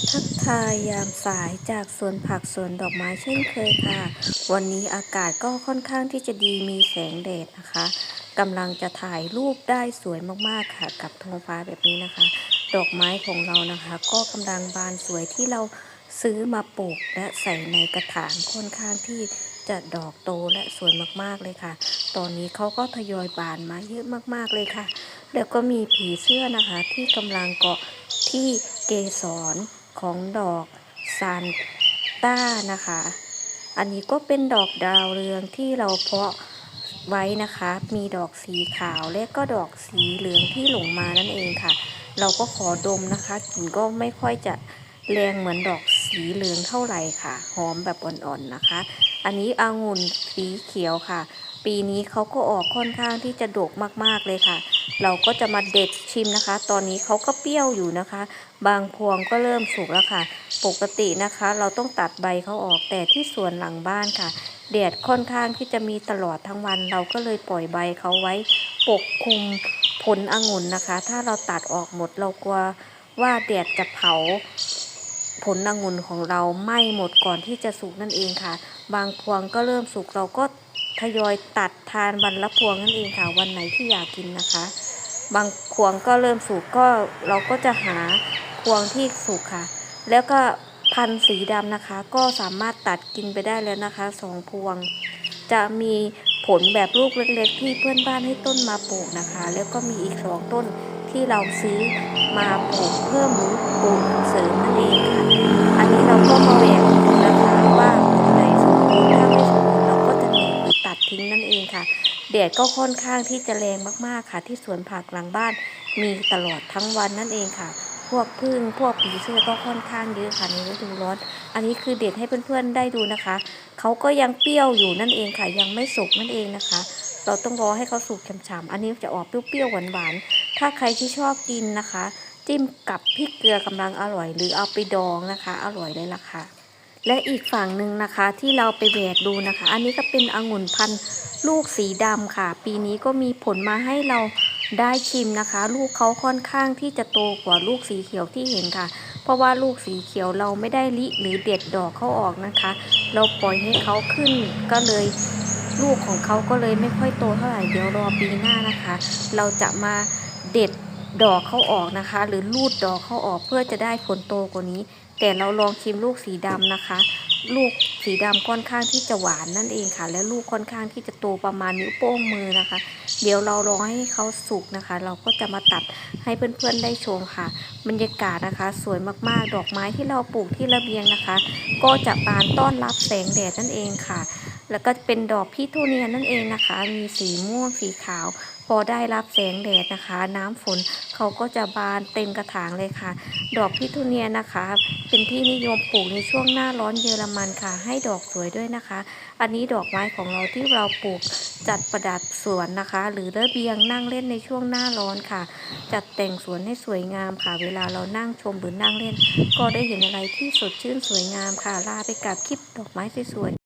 ทักทายยามสายจากสวนผักสวนดอกไม้เช่นเคยค่ะ วันนี้อากาศก็ค่อนข้างที่จะดีมีแสงแดดนะคะกำลังจะถ่ายรูปได้สวยมากๆค่ะ กับท้องฟ้าแบบนี้นะคะ ดอกไม้ของเรานะคะ ก็กำลังบานสวยที่เราซื้อมาปลูกและใส่ในกระถางค่อนข้างที่จะดอกโตและสวยมากๆเลยค่ะ ตอนนี้เขาก็ทยอยบานมาเยอะมากๆเลยค่ะ แล้วก็มีผีเสื้อนะคะที่กำลังเกาะที่เกสร ของดอกซานต้านะคะ อันนี้ก็เป็นดอกดาวเรืองที่เราเพาะไว้นะคะ มีดอกสีขาวและก็ดอกสีเหลืองที่หลงมานั่นเองค่ะ เราก็ขอดมนะคะกลิ่นก็ไม่ค่อยจะแรงเหมือนดอกสีเหลืองเท่าไหร่ค่ะ หอมแบบอ่อนๆนะคะ อันนี้องุ่นสีเขียวค่ะ ปีนี้เขาก็ออกค่อนข้างที่จะดกมากๆเลยค่ะ เราก็จะมาเด็ดชิมนะคะ ตอนนี้เขาก็เปรี้ยวอยู่นะคะ บางพวงก็เริ่มสุกแล้วค่ะ ปกตินะคะ เราต้องตัดใบเขาออกแต่ที่สวนหลังบ้านค่ะแดดค่อนข้างที่จะมีตลอดทั้งวัน เราก็เลยปล่อยใบเขาไว้ปกคลุมผลองุ่นนะคะ ถ้าเราตัดออกหมดเรากลัวว่าแดดจะเผาผลองุ่นของเราไหม้หมดก่อนที่จะสุกนั่นเองค่ะ บางพวงก็เริ่มสุกเราก็ ทยอยตัดทานวันละพวงนั่นเองค่ะ วันไหนที่อยากกินนะคะ บางพวงก็เริ่มสุกก็เราก็จะหาพวงที่สุกค่ะ แล้วก็พันธุ์สีดำนะคะ ก็สามารถตัดกินไปได้แล้วนะคะสองพวง จะมีผลแบบลูกเล็กๆ ที่เพื่อนบ้านให้ต้นมาปลูกนะคะ แล้วก็มีอีกสองต้นที่เราซื้อมาปลูกเพิ่มหรือปลูกเสริมนั่นเองค่ะ อันนี้เราก็มาแหวก ดก็ค่อนข้างที่จะแรงมากๆค่ะ ที่สวนผักหลังบ้านมีตลอดทั้งวันนั่นเองค่ะ พวกพึ่งพวกผีเสื้อก็ค่อนข้างเยอะค่ะในฤดูร้อน อันนี้คือเด็ดให้เพื่อนๆได้ดูนะคะเขาก็ยังเปรี้ยวอยู่นั่นเองค่ะ ยังไม่สุกนั่นเองนะคะ เราต้องรอให้เขาสุกฉ่ำๆอันนี้จะออกเปรี้ยวๆหวานๆถ้าใครที่ชอบกินนะคะ จิ้มกับพริกเกลือกำลังอร่อย หรือเอาไปดองนะคะ อร่อยเลยล่ะค่ะ และอีกฝั่งหนึ่งนะคะที่เราไปแหวกดูนะคะ อันนี้ก็เป็นองุ่นพันธุ์ลูกสีดำค่ะ ปีนี้ก็มีผลมาให้เราได้ชิมนะคะ ลูกเขาค่อนข้างที่จะโตกว่าลูกสีเขียวที่เห็นค่ะ เพราะว่าลูกสีเขียวเราไม่ได้ลิหรือเด็ดดอกเขาออกนะคะ เราปล่อยให้เขาขึ้นก็เลยลูกของเขาก็เลยไม่ค่อยโตเท่าไหร่เดี๋ยวรอปีหน้านะคะ เราจะมาเด็ดดอกเขาออกนะคะ หรือลูดดอกเขาออกเพื่อจะได้ผลโตกว่านี้ แต่เราลองชิมลูกสีดำนะคะ ลูกสีดำค่อนข้างที่จะหวานนั่นเองค่ะ และลูกค่อนข้างที่จะโตประมาณนิ้วโป้งมือนะคะ เดี๋ยวเรารอให้เขาสุกนะคะ เราก็จะมาตัดให้เพื่อนๆได้ชมค่ะ บรรยากาศนะคะ สวยมากๆ ดอกไม้ที่เราปลูกที่ระเบียงนะคะ ก็จะบานต้อนรับแสงแดดนั่นเองค่ะ แล้วก็เป็นดอกพิทูเนียนั่นเองนะคะ มีสีม่วงสีขาว พอได้รับแสงแดดนะคะ น้ำฝนเขาก็จะบานเต็มกระถางเลยค่ะ ดอกพิทูเนียนะคะ เป็นที่นิยมปลูกในช่วงหน้าร้อนเยอรมันค่ะ ให้ดอกสวยด้วยนะคะ อันนี้ดอกไม้ของเราที่เราปลูกจัดประดับสวนนะคะ หรือระเบียงนั่งเล่นในช่วงหน้าร้อนค่ะ จัดแต่งสวนให้สวยงามค่ะ เวลาเรานั่งชมหรือนั่งเล่น ก็ได้เห็นอะไรที่สดชื่นสวยงามค่ะลาไปกับคลิปดอกไม้สวย